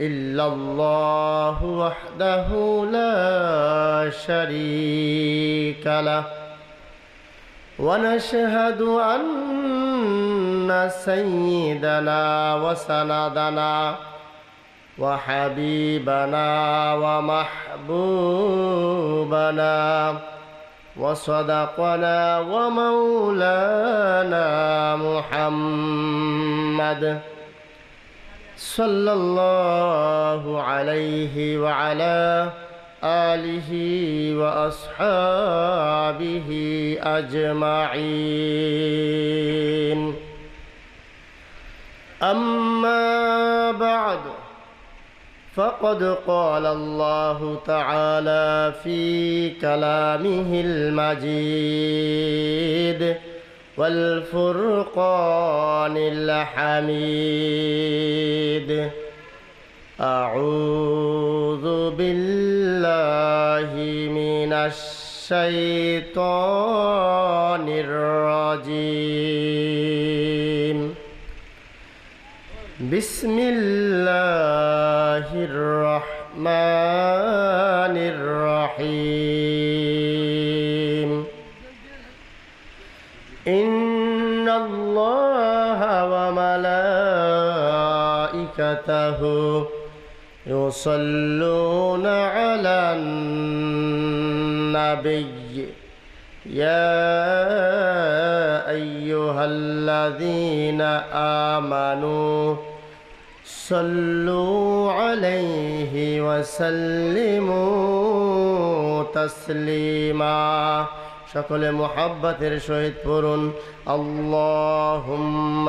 الله وحده لا شريك له. ونشهد أن سيدنا وسندنا وحبيبنا ومحبوبنا وصدقنا ومولانا محمد صلى الله عليه وعلى آله وأصحابه أجمعين. أما بعد فقد قال الله تعالى في كلامه المجيد والفرقان الحميد. أعوذ بالله من الشيطان الرجيم. بسم الله وملائكته يصلون على النبي يا أيها الذين آمنوا صلوا عليه وسلموا تسليما شكل محبة رشيد برون اللهم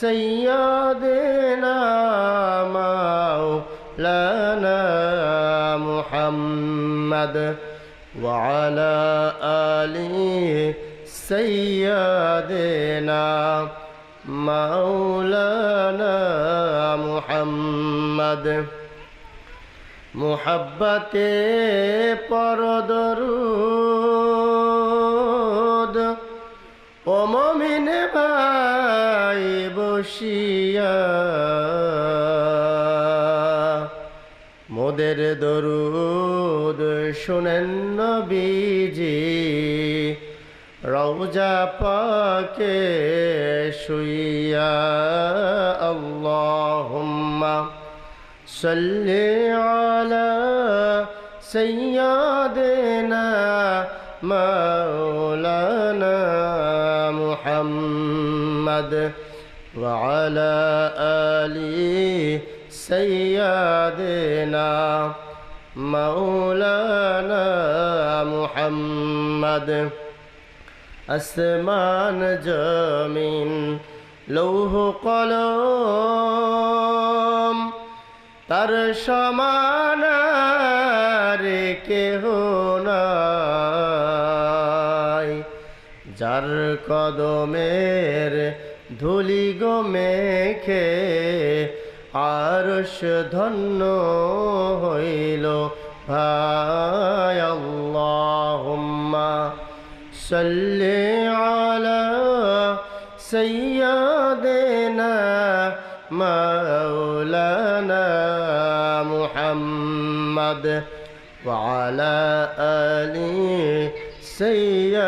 سيدنا مولانا محمد وعلى آله سيدنا مولانا محمد محبت پردرود বসিয়া মোদের দরুদ শুনেন নবীজি রওজা পাকে শুইয়া আল্লাহুম্মা সাল্লি আলা সাইয়্যিদিনা মাওলানা মুহাম্মদ। وعلى آل سيدنا مولانا محمد আসমান জমিন লৌহ কলম তার সমান রে কেহ নাই যার কদমের ধুলি গো মেখে আরশ ধন্য হইল ভাই আল্লাহুম্মা صل على سيدنا مولانا محمد وعلى آل سيدنا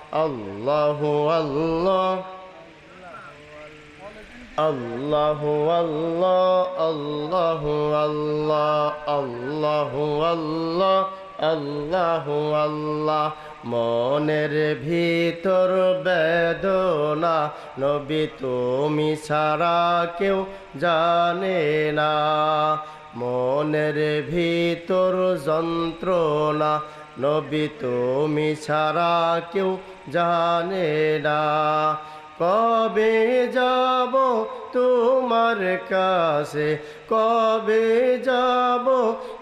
আল্লাহু আল্লাহ আল্লাহু আল্লাহ আল্লাহু আল্লাহ আল্লাহু আল্লাহ আল্লাহু আল্লাহ মনের ভিতর বেদনা নবী তুমি ছাড়া কেউ জানে না। মনের ভিতর যন্ত্রণা নবী তুমি ছাড়া কেউ জানে না। কবে যাব তোমার কাছে? কবে যাব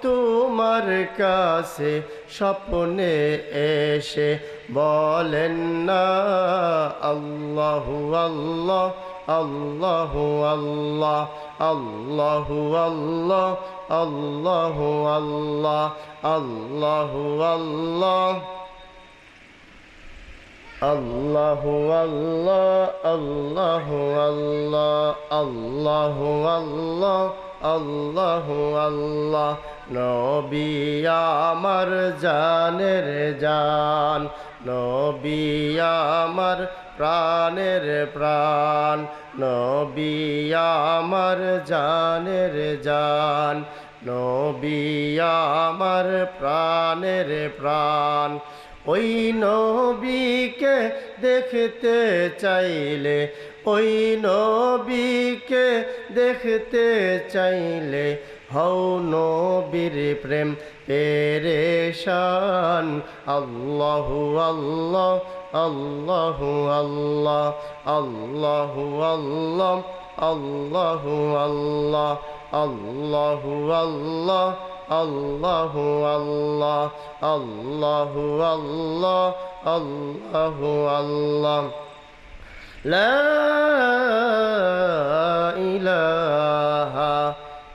তোমার কাছে? স্বপ্নে এসে বলেন না, আল্লাহু আল্লাহ। আল্লাহ আল্লাহ আল্লাহ আল্লাহ আল্লাহ আল্লাহ আল্লাহ আল্লাহ আল্লাহ আল্লাহ আল্লাহ আল্লাহ আল্লাহ আল্লাহ আল্লাহ আল্লাহ নবী আমার জানের জান, নবী আমার প্রাণের প্রাণ, নবী আমার জানের জান, নবী আমার প্রাণের প্রাণ। ওই নবীকে দেখতে চাইলে, ওই নবীকে দেখতে চাইলে হও নবীর প্রেম, পেরেশান। আল্লাহু আল্লাহ আল্লাহু আল্লাহ আল্লাহু আল্লাহ আল্লাহু আল্লাহ আল্লাহু আল্লাহ আল্লাহু আল্লাহ আল্লাহু আল্লাহ আল্লাহু আল্লাহ। লা ইলাহা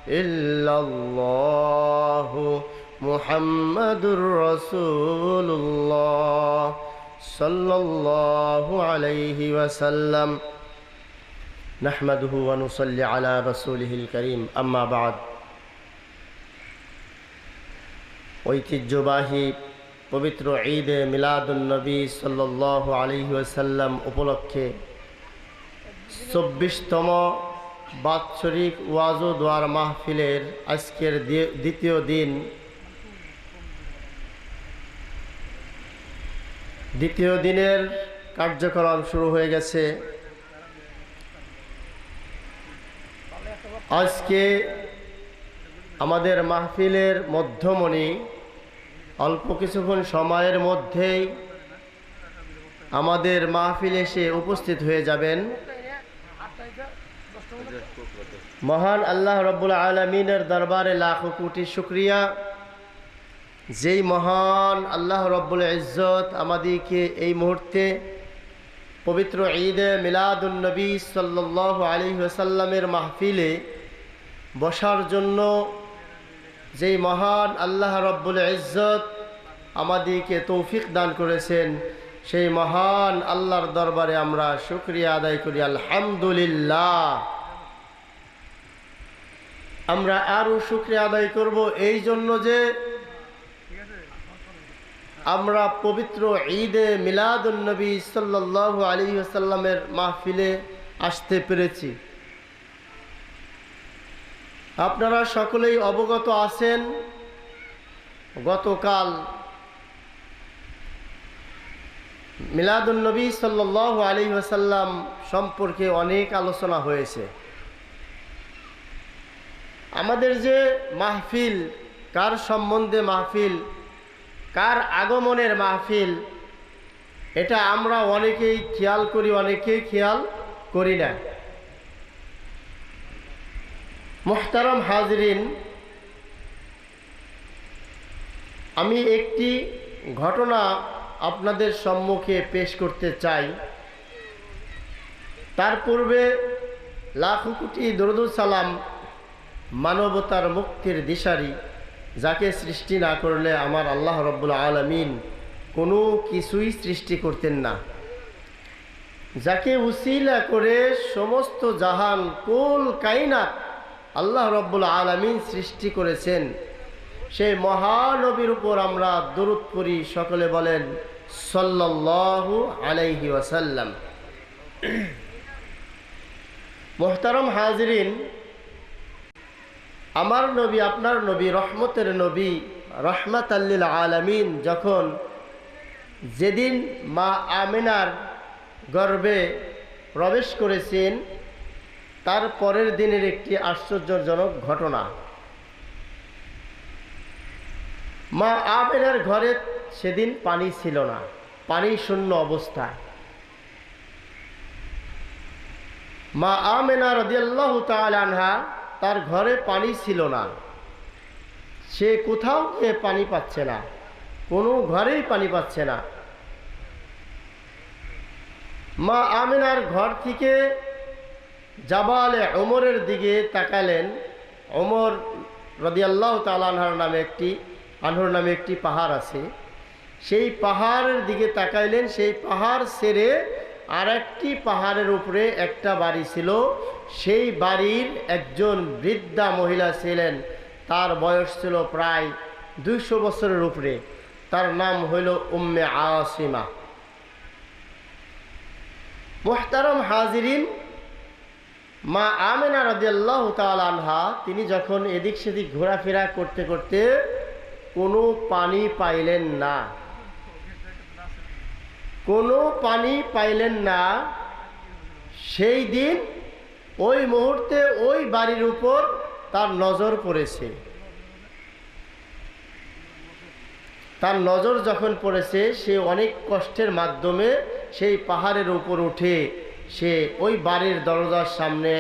إلا الله محمد رسول الله صلى الله عليه وسلم نحمده ونصلي على رسوله الكريم أما بعد ঐতিহ্যবাহী পবিত্র ঈদে মিলাদুলনবী সাল্লাহ আলহি ওয়াসাল্লাম উপলক্ষে চব্বিশতম বাৎসরিক ওয়াজো দোয়ার মাহফিলের আজকের দ্বিতীয় দিন। দ্বিতীয় দিনের কার্যক্রম শুরু হয়ে গেছে। আজকে আমাদের মাহফিলের মধ্যমণি অল্প কিছুক্ষণ সময়ের মধ্যেই আমাদের মাহফিল এসে উপস্থিত হয়ে যাবেন। মহান আল্লাহ রব্বুল আলমিনের দরবারে লাখো কোটি শুক্রিয়া। যেই মহান আল্লাহ রব্বুল ইজ্জত আমাদেরকে এই মুহূর্তে পবিত্র ঈদে মিলাদুলনবী সাল্লাহ আলী ওসাল্লামের মাহফিলে বসার জন্য যেই মহান আল্লাহ রব্বুল ইজ্জত আমাদেরকে তৌফিক দান করেছেন, সেই মহান আল্লাহর দরবারে আমরা শুক্রিয়া আদায় করি। আলহামদুলিল্লাহ। আমরা আরও শুক্রিয়া আদায় করব এই জন্য যে আমরা পবিত্র ঈদে মিলাদুলনবী সাল্লাহ আলী আসাল্লামের মাহফিলে আসতে পেরেছি। আপনারা সকলেই অবগত আছেন, গতকাল মিলাদুলনবী সাল্লাহ আলী আসাল্লাম সম্পর্কে অনেক আলোচনা হয়েছে। আমাদের যে মাহফিল, কার সম্বন্ধে মাহফিল, কার আগমনের মাহফিল, এটা আমরা অনেকেই খেয়াল করি, অনেকেই খেয়াল করি না। মোহতারম হাজরিন, আমি একটি ঘটনা আপনাদের সম্মুখে পেশ করতে চাই। তার পূর্বে লাখ কোটি দরুদুল সালাম মানবতার মুক্তির দিশারি, যাকে সৃষ্টি না করলে আমার আল্লাহ রব্বুল আলমিন কোনো কিছুই সৃষ্টি করতেন না। যাকে উসিলা করে সমস্ত জাহান, কুল, কাইনাত আল্লাহ রব্বুল আলমিন সৃষ্টি করেছেন সেই মহানবীর উপর আমরা দরুদ করি সকলে বলেন, সাল্লাল্লাহু আলাইহি ওয়াসাল্লাম। মোহতারম হাজরিন আমার নবী, আপনার নবী, রহমতের নবী রহমত আল্লিল আলমিন যখন যেদিন মা আমিনার গর্বে প্রবেশ করেছেন, তার পরের দিনের একটি আশ্চর্যজনক ঘটনা। মা আমিনার ঘরে সেদিন পানি ছিল না, পানি শূন্য অবস্থা মা আমেনা রদিয়াল্লাহ আনহা তার ঘরে পানি ছিল না। সে কোথাও গিয়ে পানি পাচ্ছে না। কোনো ঘরেই পানি পাচ্ছে না। মা আমিনার ঘর থেকে জাবালে ওমরের দিকে তাকালেন। ওমর রদিয়াল্লাহ তালানহার নামে একটি, আনহর নামে একটি পাহাড় আছে। সেই পাহাড়ের দিকে তাকাইলেন, সেই পাহাড় সেরে আর একটি পাহাড়ের উপরে একটা বাড়ি ছিল। সেই বাড়ির একজন বৃদ্ধা মহিলা ছিলেন। তার বয়স ছিল প্রায় দুইশো বছরের উপরে। তার নাম হইল উম্মে আসিমা মোহতারম হাজিরিন মা আমেনা রদিয়াল্লাহ আনহা, তিনি যখন এদিক সেদিক ঘোরাফেরা করতে করতে কোনো পানি পাইলেন না। কোনো পানি পাইলেন না। সেই দিন ওই মুহূর্তে ওই বাড়ির উপর তার নজর পড়েছে। তার নজর যখন পড়েছে, সে অনেক কষ্টের মাধ্যমে সেই পাহাড়ের উপর উঠে সে ওই বাড়ির দরজার সামনে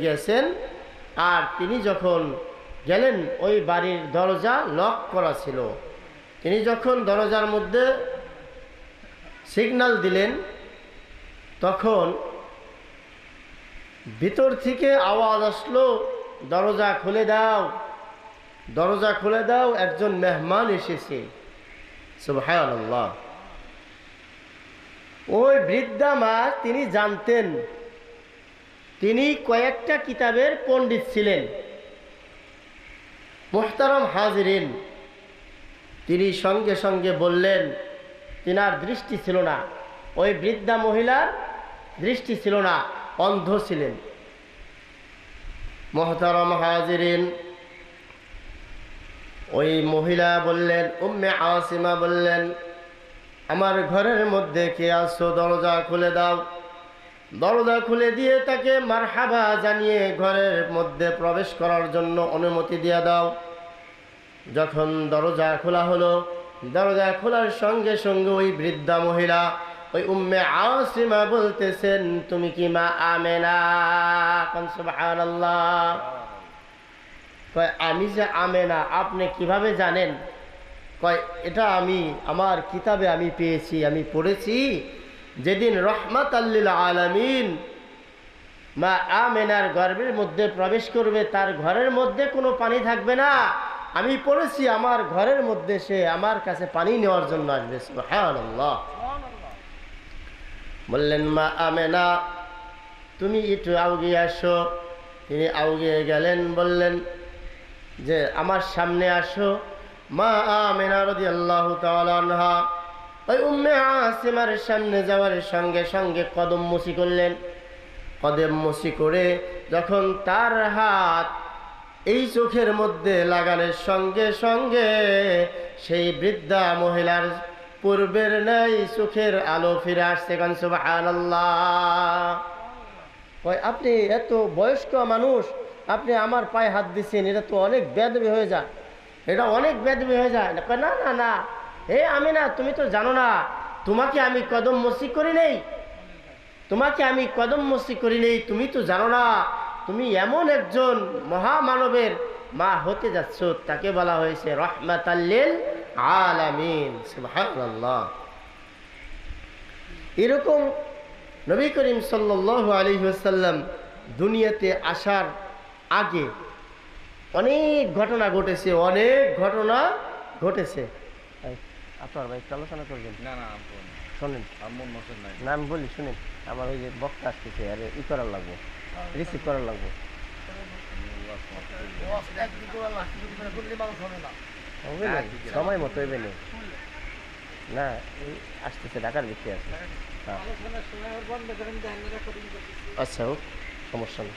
গিয়েছেন আর তিনি যখন গেলেন, ওই বাড়ির দরজা লক করা ছিল। তিনি যখন দরজার মধ্যে সিগনাল দিলেন, তখন ভিতর থেকে আওয়াজ আসলো, দরজা খুলে দাও, দরজা খুলে দাও, একজন মেহমান এসেছে। সুবহানাল্লাহ। ওই বৃদ্ধা মা, তিনি জানতেন, তিনি কয়েকটা কিতাবের পণ্ডিত ছিলেন। মোহতারম হাজরিন, তিনি সঙ্গে সঙ্গে বললেন তিনার দৃষ্টি ছিল না। ওই বৃদ্ধা মহিলার দৃষ্টি ছিল না, অন্ধ ছিলেন। মোহতারম হাজরিন, ওই মহিলা বললেন, উম্মে আসিমা বললেন, আমার ঘরের মধ্যে কে আসো দরজা খুলে দাও। দরজা খুলে দিয়ে তাকে মারহাবা জানিয়ে ঘরের মধ্যে প্রবেশ করার জন্য অনুমতি দিয়ে দাও। যখন দরজা খোলা হলো দরজা খোলার সঙ্গে সঙ্গে ওই বৃদ্ধা মহিলা, ওই উম্মে আসিমা বলতেছেন, তুমি কি মা আমেনা? কয়, আমি যে আমেনা, আপনি কীভাবে জানেন? কয়, এটা আমি, আমার কিতাবে আমি পেয়েছি, আমি পড়েছি যেদিন রহমাত আল্লিল আলামিন মা আমেনার গর্ভের মধ্যে প্রবেশ করবে, তার ঘরের মধ্যে কোনো পানি থাকবে না। আমি পড়েছি আমার ঘরের মধ্যে সে আমার কাছে পানি নেওয়ার জন্য আসবে বললেন, মা আমেনা, তুমি একটু আউগিয়ে আসো। তিনি আউগিয়ে গেলেন, বললেন, যে আমার সামনে আসো। মা আমেনা রদি আল্লাহ তালানহা ওই উম্মে আসিমার সামনে যাওয়ার সঙ্গে সঙ্গে কদম মুসি করলেন। কদম মুসি করে যখন তার হাত এই চোখের মধ্যে লাগানোর সঙ্গে সঙ্গে সেই বৃদ্ধা মহিলার পূর্বের নাই চোখের আলো ফিরে আসছে কান আপনি এত বয়স্ক মানুষ, আপনি আমার পায়ে হাত দিচ্ছেন এটা তো অনেক বেদবি হয়ে যায়। এটা অনেক বেদবি হয়ে যায়। না না না। হে আমি না তুমি তো জানো না, তোমাকে আমি কদম মসি করি নেই। তোমাকে আমি কদম মসি করি নেই, তুমি তো জানো না। তুমি এমন একজন মহামানবের মা হতে যাচ্ছ তাকে বলা হয়েছে রহমাতাল্লিল আলামিন। সুবহানাল্লাহ। এরকম নবী করিম সাল্লাহ আলী দুনিয়াতে আসার আগে অনেক ঘটনা ঘটেছে অনেক ঘটনা ঘটেছে। আপনার ভাই একটু আলোচনা করবেন? না না। শোনেন। আমার মশন না আমি বলি শুনেন আমার ওই যে বক্তা আসতেছে আরে ই করার লাগবো। রিসিভ করা লাগবে। হবে না, সময় মতো হইবে না। না আসতেছে ঢাকার ভিতরে আছে। হ্যাঁ। আচ্ছা হোক সমস্যা নেই।